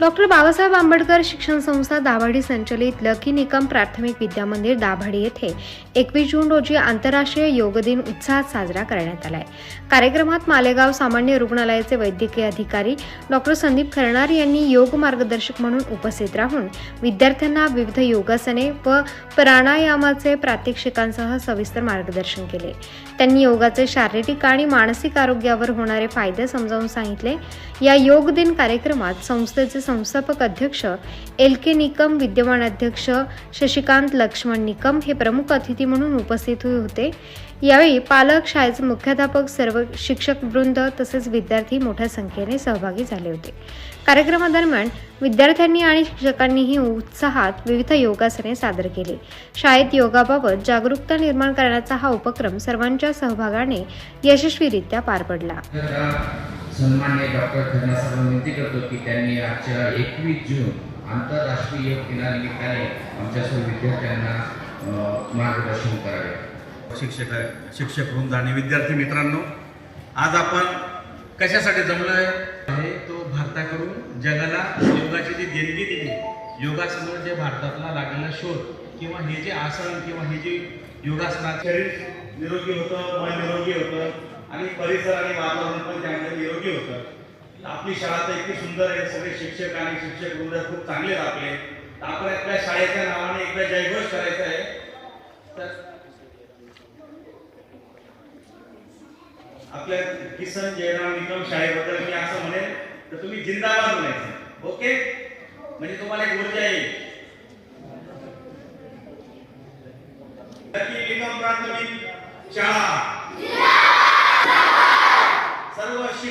Doctor Babasaheb Ambedkar शिक्षण संस्था दाभाडी संचलित लकी निकम प्राथमिक विद्यामंदिर दाभाडी येथे एकवीस जून रोजी आंतरराष्ट्रीय योग दिन उत्साहात साजरा करण्यात आलाय. कार्यक्रमात मालेगाव सामान्य रुग्णालयाचे वैद्यकीय अधिकारी डॉक्टर संदीप खरणार यांनी योग मार्गदर्शक म्हणून उपस्थित राहून विद्यार्थ्यांना विविध योगासने व प्राणायामाचे प्रात्यक्षिकांसह सविस्तर मार्गदर्शन केले. त्यांनी योगाचे शारीरिक आणि मानसिक आरोग्यावर होणारे फायदे समजावून सांगितले. या योग दिन कार्यक्रमात संस्थेचे संस्थापक अध्यक्ष एल के निकम विद्यमान अध्यक्ष शशिकांत लक्ष्मण निकम हे प्रमुख अतिथी म्हणून उपस्थित होते. यावेळी पालक शाळेचे मुख्याध्यापक सर्व शिक्षक वृंद तसेच विद्यार्थी मोठ्या संख्येने सहभागी झाले होते. कार्यक्रमादरम्यान विद्यार्थ्यांनी आणि शिक्षकांनीही उत्साहात विविध योगासने सादर केली. शाळेत योगाबाबत जागरूकता निर्माण करण्याचा हा उपक्रम सर्वांच्या सहभागाने यशस्वीरित्या पार पडला. सन्मान्य डॉक्टर खन्ना विनंती करतो की त्यांनी आजच्या एकवीस जून आंतरराष्ट्रीय योग दिनानिमित्ताने आमच्या सर्व विद्यार्थ्यांना मार्गदर्शन करावे. शिक्षक शिक्षक वृंद आणि विद्यार्थी मित्रांनो आज आपण कशासाठी जमलो आहे तो भारताकडून जगाला योगाची जी देणगी दिली योगासनावर जे भारतातला लागलेला शोध किंवा हे जे आसन किंवा हे जे योगासनात शरीर निरोगी होतं मन निरोगी होतं आणि परिसर आणि वातावरण पण त्यामध्ये निरोगी होतं. आपली शाळा तर इतकी सुंदर आहे सगळे शिक्षक आणि शिक्षक वृंद खूप चांगले आपले. तर आपण आपल्या शाळेच्या नावाने एकदा जयघोष करायचा आहे. तर आपल्या किसन जयराम निकम शाळेबद्दल मी असं म्हणेन तर तुम्ही जिंदाबाद म्हणायचं. ओके? म्हणजे तुम्हाला एक ऊर्जा येईल. प्राथमिक शाळा सर्व